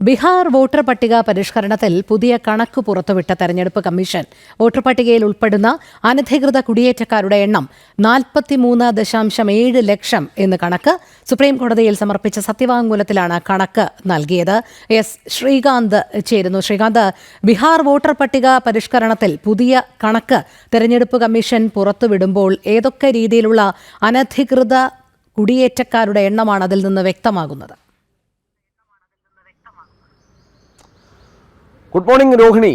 Bihar voter പട്ടിക പരിഷ്കരണത്തിൽ പുതിയ കണക്ക് പുറത്തുവിട്ട തെരഞ്ഞെടുപ്പ് കമ്മീഷൻ. വോട്ടർ പട്ടികയിൽ ഉൾപ്പെടുന്ന അനധികൃത കുടിയേറ്റക്കാരുടെ എണ്ണം നാൽപ്പത്തിമൂന്ന് ദശാംശം ഏഴ് ലക്ഷം എന്ന് കണക്ക് സുപ്രീംകോടതിയിൽ സമർപ്പിച്ച സത്യവാങ്മൂലത്തിലാണ് കണക്ക് നൽകിയത്. എസ് ശ്രീകാന്ത് ചേരുന്നു. ശ്രീകാന്ത് ബീഹാർ വോട്ടർ പട്ടിക പരിഷ്കരണത്തിൽ പുതിയ കണക്ക് തെരഞ്ഞെടുപ്പ് കമ്മീഷൻ പുറത്തുവിടുമ്പോൾ ഏതൊക്കെ രീതിയിലുള്ള അനധികൃത കുടിയേറ്റക്കാരുടെ എണ്ണമാണ് അതിൽ നിന്ന് വ്യക്തമാകുന്നത്? ഗുഡ് മോർണിംഗ് രോഹിണി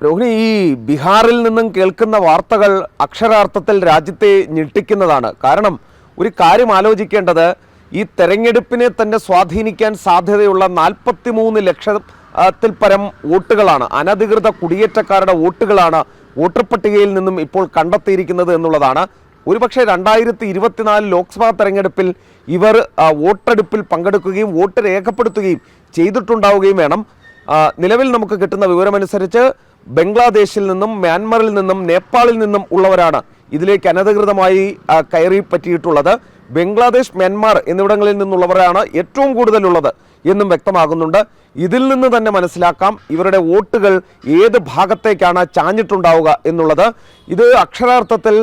രോഹിണി ഈ ബീഹാറിൽ നിന്നും കേൾക്കുന്ന വാർത്തകൾ അക്ഷരാർത്ഥത്തിൽ രാജ്യത്തെ ഞെട്ടിക്കുന്നതാണ്. കാരണം ഒരു കാര്യം ആലോചിക്കേണ്ടത് ഈ തെരഞ്ഞെടുപ്പിനെ തന്നെ സ്വാധീനിക്കാൻ സാധ്യതയുള്ള നാൽപ്പത്തിമൂന്ന് ലക്ഷത്തിൽ പരം വോട്ടുകളാണ്. അനധികൃത കുടിയേറ്റക്കാരുടെ വോട്ടുകളാണ് വോട്ടർ പട്ടികയിൽ നിന്നും ഇപ്പോൾ കണ്ടെത്തിയിരിക്കുന്നത് എന്നുള്ളതാണ്. ഒരുപക്ഷെ രണ്ടായിരത്തി ഇരുപത്തിനാല് ലോക്സഭാ തെരഞ്ഞെടുപ്പിൽ ഇവർ വോട്ടെടുപ്പിൽ പങ്കെടുക്കുകയും വോട്ട് രേഖപ്പെടുത്തുകയും ചെയ്തിട്ടുണ്ടാവുകയും വേണം. നിലവിൽ നമുക്ക് കിട്ടുന്ന വിവരമനുസരിച്ച് ബംഗ്ലാദേശിൽ നിന്നും മ്യാൻമറിൽ നിന്നും നേപ്പാളിൽ നിന്നും ഉള്ളവരാണ് ഇതിലേക്ക് അനധികൃതമായി കയറി പറ്റിയിട്ടുള്ളത്. ബംഗ്ലാദേശ് മ്യാൻമാർ എന്നിവിടങ്ങളിൽ നിന്നുള്ളവരാണ് ഏറ്റവും കൂടുതലുള്ളത് എന്നും വ്യക്തമാകുന്നുണ്ട്. ഇതിൽ നിന്ന് തന്നെ മനസ്സിലാക്കാം ഇവരുടെ വോട്ടുകൾ ഏത് ഭാഗത്തേക്കാണ് ചാഞ്ഞിട്ടുണ്ടാവുക എന്നുള്ളത്. ഇത് അക്ഷരാർത്ഥത്തിൽ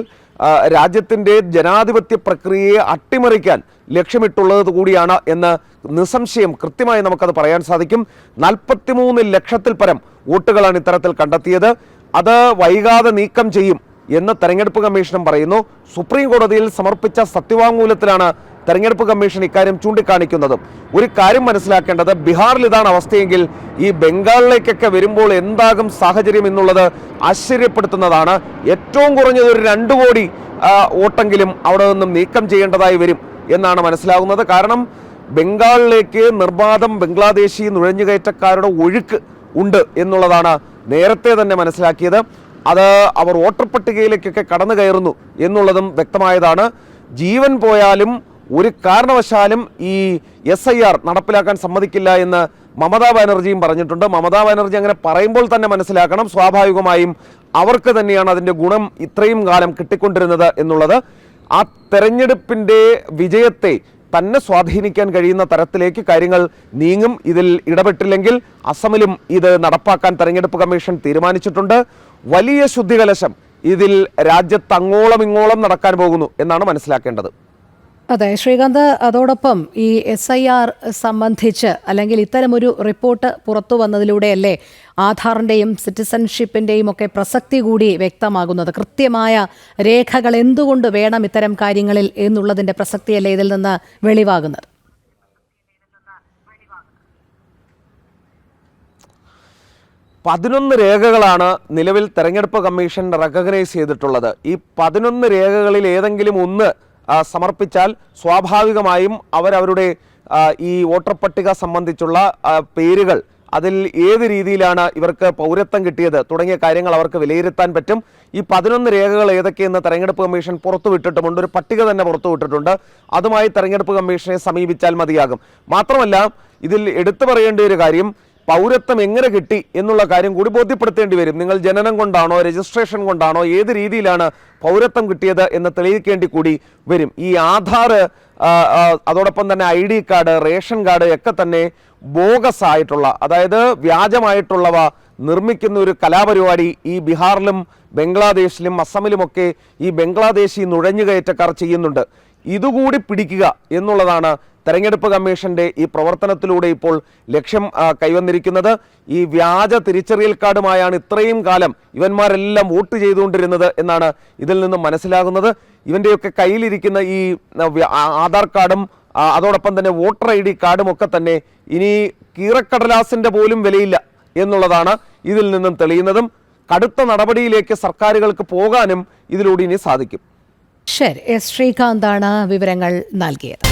രാജ്യത്തിന്റെ ജനാധിപത്യ പ്രക്രിയയെ അട്ടിമറിക്കാൻ ലക്ഷ്യമിട്ടുള്ളത് കൂടിയാണ് എന്ന് നിസ്സംശയം കൃത്യമായി നമുക്കത് പറയാൻ സാധിക്കും. നാൽപ്പത്തിമൂന്ന് ലക്ഷത്തിൽ പരം വോട്ടുകളാണ് ഇത്തരത്തിൽ കണ്ടെത്തിയത്. അത് വൈകാതെ നീക്കം ചെയ്യും എന്ന് തെരഞ്ഞെടുപ്പ് കമ്മീഷനും പറയുന്നു. സുപ്രീം കോടതിയിൽ സമർപ്പിച്ച സത്യവാങ്മൂലത്തിലാണ് തെരഞ്ഞെടുപ്പ് കമ്മീഷൻ ഇക്കാര്യം ചൂണ്ടിക്കാണിക്കുന്നതും. ഒരു കാര്യം മനസ്സിലാക്കേണ്ടത് ബീഹാറിൽ ഇതാണ് അവസ്ഥയെങ്കിൽ ഈ ബംഗാളിലേക്കൊക്കെ വരുമ്പോൾ എന്താകും സാഹചര്യം എന്നുള്ളത് ആശ്ചര്യപ്പെടുത്തുന്നതാണ്. ഏറ്റവും കുറഞ്ഞത് ഒരു രണ്ടു കോടി വോട്ടെങ്കിലും അവിടെ നിന്നും നീക്കം ചെയ്യേണ്ടതായി വരും എന്നാണ് മനസ്സിലാകുന്നത്. കാരണം ബംഗാളിലേക്ക് നിർബാധം ബംഗ്ലാദേശി നുഴഞ്ഞുകയറ്റക്കാരുടെ ഒഴുക്ക് ഉണ്ട് എന്നുള്ളതാണ് നേരത്തെ തന്നെ മനസ്സിലാക്കിയത്. അത് അവർ വോട്ടർ പട്ടികയിലേക്കൊക്കെ കടന്നു കയറുന്നു എന്നുള്ളതും വ്യക്തമായതാണ്. ജീവൻ പോയാലും ഒരു കാരണവശാലും ഈ എസ് ഐ ആർ നടപ്പിലാക്കാൻ സമ്മതിക്കില്ല എന്ന് മമതാ ബാനർജിയും പറഞ്ഞിട്ടുണ്ട്. മമതാ ബാനർജി അങ്ങനെ പറയുമ്പോൾ തന്നെ മനസ്സിലാക്കണം. സ്വാഭാവികമായും അവർക്ക് തന്നെയാണ് അതിന്റെ ഗുണം ഇത്രയും കാലം കിട്ടിക്കൊണ്ടിരുന്നത് എന്നുള്ളത്. ആ തെരഞ്ഞെടുപ്പിന്റെ വിജയത്തെ തന്നെ സ്വാധീനിക്കാൻ കഴിയുന്ന തരത്തിലേക്ക് കാര്യങ്ങൾ നീങ്ങും. ഇതിൽ ഇടപെട്ടില്ലെങ്കിൽ അസമിലും ഇത് നടപ്പാക്കാൻ തെരഞ്ഞെടുപ്പ് കമ്മീഷൻ തീരുമാനിച്ചിട്ടുണ്ട്. വലിയ ശുദ്ധികലശം ഇതിൽ രാജ്യത്തങ്ങോളം ഇങ്ങോളം നടക്കാൻ പോകുന്നു എന്നാണ് മനസ്സിലാക്കേണ്ടത്. അതെ ശ്രീകാന്ത് അതോടൊപ്പം ഈ എസ് ഐ ആർ സംബന്ധിച്ച് അല്ലെങ്കിൽ ഇത്തരമൊരു റിപ്പോർട്ട് പുറത്തു വന്നതിലൂടെയല്ലേ ആധാറിന്റെയും സിറ്റിസൺഷിപ്പിന്റെയും ഒക്കെ പ്രസക്തി കൂടി വ്യക്തമാകുന്നത്? കൃത്യമായ രേഖകൾ എന്തുകൊണ്ട് വേണം ഇത്തരം കാര്യങ്ങളിൽ എന്നുള്ളതിന്റെ പ്രസക്തിയല്ലേ ഇതിൽ നിന്ന് വെളിവാകുന്നത്? പതിനൊന്ന് രേഖകളാണ് നിലവിൽ തെരഞ്ഞെടുപ്പ് കമ്മീഷൻ റെക്കഗ്നൈസ് ചെയ്തിട്ടുള്ളത്. ഈ പതിനൊന്ന് രേഖകളിൽ ഏതെങ്കിലും ഒന്ന് സമർപ്പിച്ചാൽ സ്വാഭാവികമായും അവരവരുടെ ഈ വോട്ടർ പട്ടിക സംബന്ധിച്ചുള്ള പേരുകൾ അതിൽ ഏത് രീതിയിലാണ് ഇവർക്ക് പൗരത്വം കിട്ടിയത് തുടങ്ങിയ കാര്യങ്ങൾ അവർക്ക് വിലയിരുത്താൻ പറ്റും. ഈ പതിനൊന്ന് രേഖകൾ ഏതൊക്കെയെന്ന് തെരഞ്ഞെടുപ്പ് കമ്മീഷൻ പുറത്തുവിട്ടിട്ടുമുണ്ട് ഒരു പട്ടിക തന്നെ പുറത്തുവിട്ടിട്ടുണ്ട് അതുമായി തെരഞ്ഞെടുപ്പ് കമ്മീഷനെ സമീപിച്ചാൽ മതിയാകും. മാത്രമല്ല ഇതിൽ എടുത്തു പറയേണ്ട ഒരു കാര്യം പൗരത്വം എങ്ങനെ കിട്ടി എന്നുള്ള കാര്യം കൂടി ബോധ്യപ്പെടുത്തേണ്ടി വരും. നിങ്ങൾ ജനനം കൊണ്ടാണോ രജിസ്ട്രേഷൻ കൊണ്ടാണോ ഏത് രീതിയിലാണ് പൗരത്വം കിട്ടിയത് എന്ന് തെളിയിക്കേണ്ടി കൂടി വരും. ഈ ആധാർ അതോടൊപ്പം തന്നെ I D card ration card ഒക്കെ തന്നെ ബോഗസ് ആയിട്ടുള്ള അതായത് വ്യാജമായിട്ടുള്ളവ നിർമ്മിക്കുന്ന ഒരു കലാപരിപാടി ഈ ബീഹാറിലും ബംഗ്ലാദേശിലും അസമിലുമൊക്കെ ഈ ബംഗ്ലാദേശി നുഴഞ്ഞുകയറ്റക്കാർ ചെയ്യുന്നുണ്ട്. ഇതുകൂടി പിടിക്കുക എന്നുള്ളതാണ് തെരഞ്ഞെടുപ്പ് കമ്മീഷന്റെ ഈ പ്രവർത്തനത്തിലൂടെ ഇപ്പോൾ ലക്ഷ്യം കൈവന്നിരിക്കുന്നത്. ഈ വ്യാജ തിരിച്ചറിയൽ കാർഡുമായാണ് ഇത്രയും കാലം ഇവന്മാരെല്ലാം വോട്ട് ചെയ്തുകൊണ്ടിരുന്നത് എന്നാണ് ഇതിൽ നിന്നും മനസ്സിലാകുന്നത്. ഇവന്റെയൊക്കെ കയ്യിലിരിക്കുന്ന ഈ ആധാർ കാർഡും അതോടൊപ്പം തന്നെ വോട്ടർ ഐ ഡി കാർഡും ഒക്കെ തന്നെ ഇനി കീറക്കടലാസിന്റെ പോലും വിലയില്ല എന്നുള്ളതാണ് ഇതിൽ നിന്നും തെളിയുന്നതും. കടുത്ത നടപടിയിലേക്ക് സർക്കാരുകൾക്ക് പോകാനും ഇതിലൂടെ ഇനി സാധിക്കും. ശരി ശ്രീകാന്താണ് വിവരങ്ങൾ നൽകിയത്.